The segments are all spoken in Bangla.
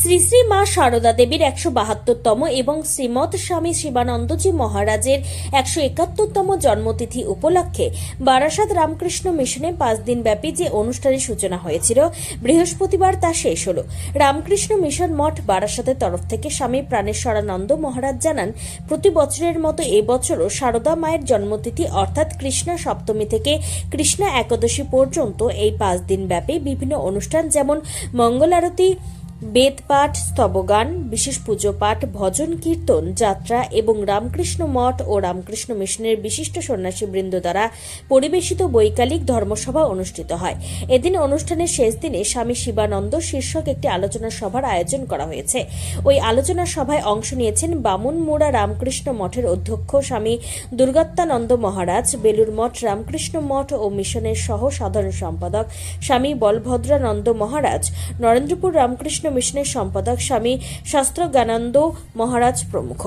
শ্রী শ্রী মা সারদা দেবীর একশো বাহাত্তরতম এবং শ্রীমৎ স্বামী শিবানন্দজি মহারাজের একশো একাত্তরতম জন্মতিথি উপলক্ষে বারাসাত রামকৃষ্ণ মিশনে পাঁচ দিন ব্যাপী যে অনুষ্ঠানের সূচনা হয়েছিল, বৃহস্পতিবার তা শেষ হল। রামকৃষ্ণ মিশন মঠ বারাসাতের তরফ থেকে স্বামী প্রাণেশ্বরানন্দ মহারাজ জানান, প্রতি বছরের মতো এবছরও সারদা মায়ের জন্মতিথি অর্থাৎ কৃষ্ণা সপ্তমী থেকে কৃষ্ণা একাদশী পর্যন্ত এই পাঁচ দিন ব্যাপী বিভিন্ন অনুষ্ঠান যেমন মঙ্গল আরতি বেদ পাঠ স্তবগান, বিশেষ পুজো পাঠ ভজন, কীর্তন, যাত্রা এবং রামকৃষ্ণ মঠ ও রামকৃষ্ণ মিশনের বিশিষ্ট সন্ন্যাসী বৃন্দ দ্বারা পরিবেশিত বৈকালিক ধর্মসভা অনুষ্ঠিত হয়। এদিন অনুষ্ঠানের শেষ দিনে স্বামী শিবানন্দ শীর্ষক একটি আলোচনা সভার আয়োজন করা হয়েছে। ওই আলোচনা সভায় অংশ নিয়েছেন বামুনমুড়া রামকৃষ্ণ মঠের অধ্যক্ষ স্বামী দুর্গাত্মানন্দ মহারাজ বেলুর মঠ রামকৃষ্ণ মঠ ও মিশনের সহ সাধারণ সম্পাদক স্বামী বলভদ্রানন্দ মহারাজ, নরেন্দ্রপুর রামকৃষ্ণ মিশনের সম্পাদক স্বামী শাস্ত্র শাস্ত্রজ্ঞানন্দ মহারাজ প্রমুখ।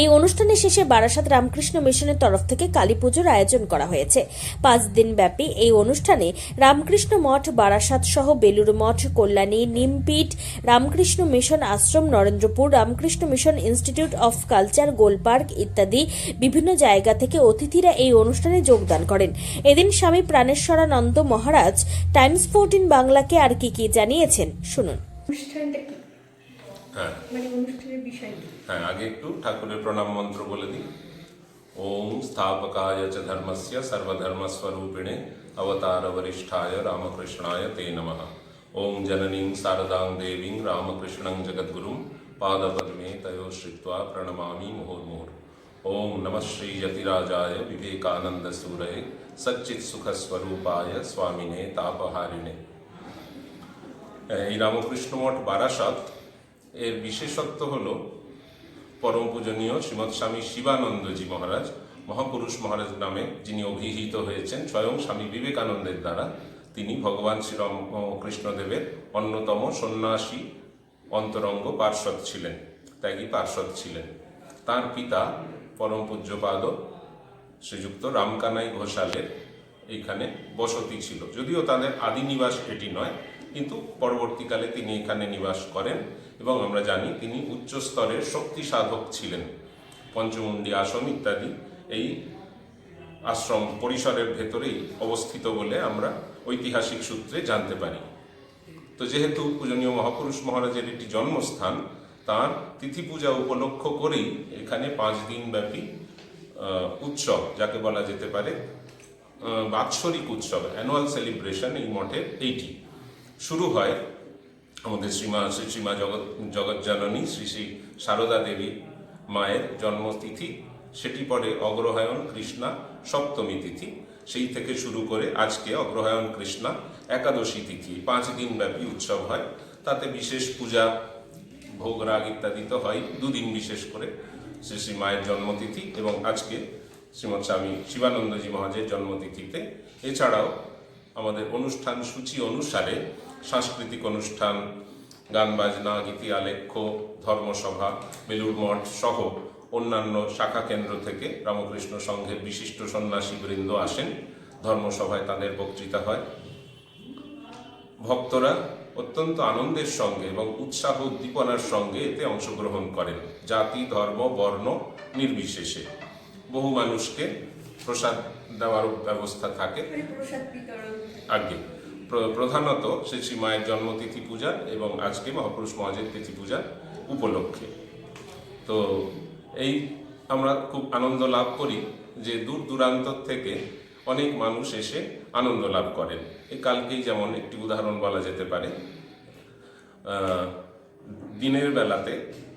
এই অনুষ্ঠানের শেষে বারাসাত রামকৃষ্ণ মিশনের তরফ থেকে কালী পুজোর আয়োজন করা হয়েছে। পাঁচ দিন ব্যাপী এই অনুষ্ঠানে রামকৃষ্ণ মঠ, বারাসাত সহ Belur Math, Kalyani, Nimpith, Ramakrishna Mission Ashram, Narendrapur, Ramakrishna Mission Institute of Culture Golpark ইত্যাদি বিভিন্ন জায়গা থেকে অতিথিরা এই অনুষ্ঠানে যোগদান করেন। এদিন স্বামী প্রাণেশ্বরানন্দ মহারাজ টাইমস ফোরটিন বাংলাকে আর কি কি জানিয়েছেন, শুনুন। অনুষ্ঠানটা কি হ্যাঁ মানে অনুষ্ঠানের বিষয় কি হ্যাঁ আগে একটু ঠাকুরের প্রণাম মন্ত্র বলে দিই ওম স্থাপকায় চ ধর্মস্য সর্বধর্মস্বরূপিণে অবতার বরিষ্ঠায় রামকৃষ্ণায় তে নমঃ ওম জননীং শারদাং দেবীং রামকৃষ্ণং জগদ্গুরুম पादपद्मे तयो श्रित्वा प्रणमामि मुहुर्मुहुर् ॐ नमः श्रीयतिराजाय विवेकानन्दसूरये सच्चित्सुखस्वरूपाय स्वामिने तापहारिणे এই রামকৃষ্ণ মঠ বারাসাত। এর বিশেষত্ব হল পরম পূজনীয় শ্রীমৎ স্বামী শিবানন্দজি মহারাজ, মহাপুরুষ মহারাজ নামে যিনি অভিহিত হয়েছেন, স্বয়ং স্বামী বিবেকানন্দের দ্বারা তিনি ভগবান শ্রীরাম কৃষ্ণদেবের অন্যতম সন্ন্যাসী অন্তরঙ্গ পার্শ্বদ ছিলেন, ত্যাগী পার্শ্বদ ছিলেন। তার পিতা পরম পূজ্যপাদ শ্রীযুক্ত রামকানাই ঘোষালের এইখানে বসতি ছিল। যদিও তাদের আদি নিবাস এটি নয় কিন্তু পরবর্তীকালে তিনি এখানে নিবাস করেন এবং আমরা জানি তিনি উচ্চ স্তরের শক্তি সাধক ছিলেন। পঞ্চমুণ্ডী আসন ইত্যাদি এই আশ্রম পরিসরের ভেতরেই অবস্থিত বলে আমরা ঐতিহাসিক সূত্রে জানতে পারি। তো যেহেতু পূজনীয় মহাপুরুষ মহারাজের একটি জন্মস্থান, তার তিথি পূজা উপলক্ষ করেই এখানে পাঁচ দিন ব্যাপী উৎসব, যাকে বলা যেতে পারে বাৎসরিক উৎসব অ্যানুয়াল সেলিব্রেশন এই মঠের এইটি। শুরু হয় আমাদের শ্রীমা, শ্রী, শ্রীমা জগৎ জগজ্জননী শ্রী শ্রী সারদা দেবী মায়ের জন্মতিথি। সেটি পরে অগ্রহায়ণ কৃষ্ণা সপ্তমী তিথি। সেই থেকে শুরু করে আজকে অগ্রহায়ণ কৃষ্ণা একাদশী তিথি। পাঁচ দিন ব্যাপী উৎসব হয়। তাতে বিশেষ পূজা, ভোগ, রাগ ইত্যাদি তো হয়। দুদিন বিশেষ করে শ্রী শ্রী মায়ের জন্মতিথি এবং আজকে শ্রীমৎ স্বামী শিবানন্দজি মহাজের জন্মতিথিতে। এছাড়াও আমাদের অনুষ্ঠান সূচি অনুসারে সাংস্কৃতিক অনুষ্ঠান গান বাজনা গীতি আলেখ্য ধর্মসভা বেলুর মঠ সহ অন্যান্য শাখা কেন্দ্র থেকে রামকৃষ্ণ সংঘের বিশিষ্ট সন্ন্যাসী বৃন্দ আসেন। ধর্মসভায় তাদের বক্তৃতা হয়। ভক্তরা অত্যন্ত আনন্দের সঙ্গে এবং উৎসাহ উদ্দীপনার সঙ্গে এতে অংশগ্রহণ করেন। জাতি ধর্ম বর্ণ নির্বিশেষে। বহু মানুষকে প্রসাদ দেওয়ার ব্যবস্থা থাকে। আগে। প্রধানত শ্রী শ্রী মায়ের জন্মতিথি পূজা এবং আজকে মহাপুরুষ মহাজের তিথি পূজা উপলক্ষে। তো এই আমরা খুব আনন্দ লাভ করি যে দূর দূরান্ত থেকে অনেক মানুষ এসে আনন্দ লাভ করেন। এই কালকেই যেমন একটি উদাহরণ বলা যেতে পারে। দিনের বেলাতে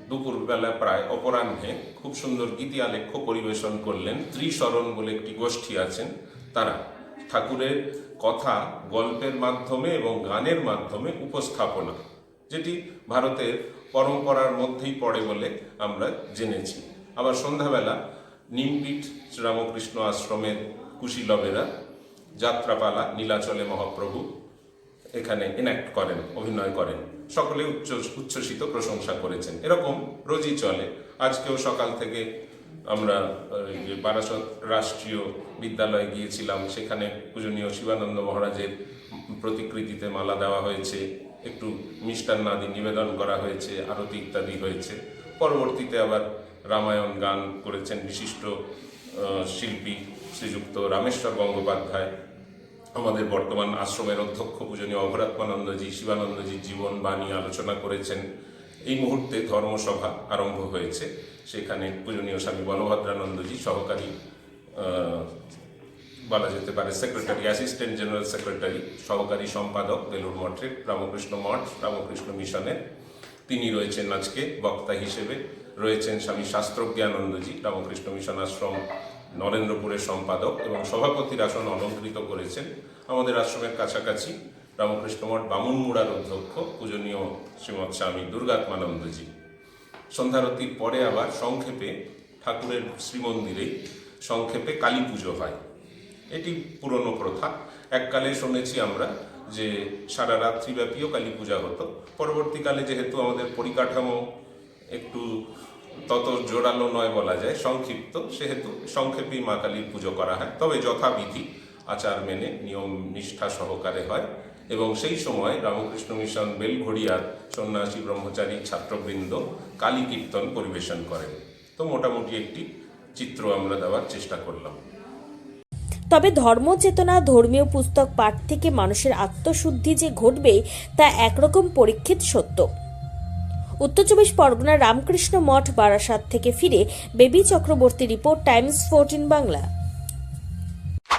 দুপুর বেলা প্রায় অপরাহ্নে খুব সুন্দর গীতি আলেখ্য পরিবেশন করলেন ত্রিশরণ বলে একটি গোষ্ঠী আছেন তারা। ঠাকুরের কথা গল্পের মাধ্যমে এবং গানের মাধ্যমে উপস্থাপনা, যেটি ভারতের পরম্পরার মধ্যেই পড়ে বলে আমরা জেনেছি। আবার সন্ধ্যাবেলা নিমপিঠ শ্রীরামকৃষ্ণ আশ্রমের কুশীলবেরা, যাত্রাপালা, নীলাচলে মহাপ্রভু এখানে এনাক্ট করেন, অভিনয় করেন। সকলে উচ্চ উচ্ছ্বসিত প্রশংসা করেছেন। এরকম রোজই চলে। আজকেও সকাল থেকে আমরা যে বারাসত রাষ্ট্রীয় বিদ্যালয়ে গিয়েছিলাম, সেখানে পূজনীয় শিবানন্দ মহারাজের প্রতিকৃতিতে মালা দেওয়া হয়েছে, একটু মিষ্টান্নাদি নিবেদন করা হয়েছে, আরতি ইত্যাদি হয়েছে। পরবর্তীতে আবার রামায়ণ গান করেছেন বিশিষ্ট শিল্পী শ্রীযুক্ত রামেশ্বর গঙ্গোপাধ্যায়। আমাদের বর্তমান আশ্রমের অধ্যক্ষ পূজনীয় অভরাত্মানন্দজি শিবানন্দজির জীবন বাণী আলোচনা করেছেন। এই মুহূর্তে ধর্মসভা আরম্ভ হয়েছে। সেখানে পূজনীয় স্বামী বলভদ্রানন্দজি সহকারী বলা যেতে পারে সেক্রেটারি অ্যাসিস্ট্যান্ট জেনারেল সেক্রেটারি সহকারী সম্পাদক বেলুর মঠের রামকৃষ্ণ মঠ, রামকৃষ্ণ মিশনের। তিনি রয়েছেন আজকে বক্তা হিসেবে। রয়েছেন স্বামী শাস্ত্রজ্ঞানন্দজি, রামকৃষ্ণ মিশন আশ্রম নরেন্দ্রপুরের সম্পাদক এবং সভাপতির আসন অলঙ্কৃত করেছেন। আমাদের আশ্রমের কাছাকাছি রামকৃষ্ণ মঠ বামুনমুড়ার অধ্যক্ষ, পূজনীয় শ্রীমৎ স্বামী দুর্গাত্মানন্দজি। সন্ধ্যারতির পরে আবার সংক্ষেপে ঠাকুরের শ্রীমন্দিরে সংক্ষেপে কালী পুজো হয়। এটি পুরনো প্রথা। এককালে শুনেছি আমরা যে সারা রাত্রিব্যাপীও কালী পূজা হতো। পরবর্তীকালে যেহেতু আমাদের পরিকাঠামো একটু তত জোরালো নয় বলা যায়, সংক্ষিপ্ত, সেহেতু সংক্ষেপেই মা কালীর পুজো করা হয়। তবে যথাবিধি আচার মেনে, নিয়ম, নিষ্ঠা সহকারে হয়। এবং সেই সময় রামকৃষ্ণ মিশন বেলঘড়িয়ার সন্ন্যাসী ব্রহ্মচারী ছাত্রবৃন্দ কালী কীর্তন পরিবেশন করেন। তো মোটামুটি একটি চিত্র আমরা দেওয়ার চেষ্টা করলাম। তবে ধর্মচেতনা ধর্মীয় পুস্তক পাঠ থেকে মানুষের আত্মশুদ্ধি যে ঘটবে তা একরকম পরীক্ষিত সত্য। উত্তর চব্বিশ পরগনার রামকৃষ্ণ মঠ বারাসাত থেকে ফিরে Baby Chakraborty report Times fourteen Bangla.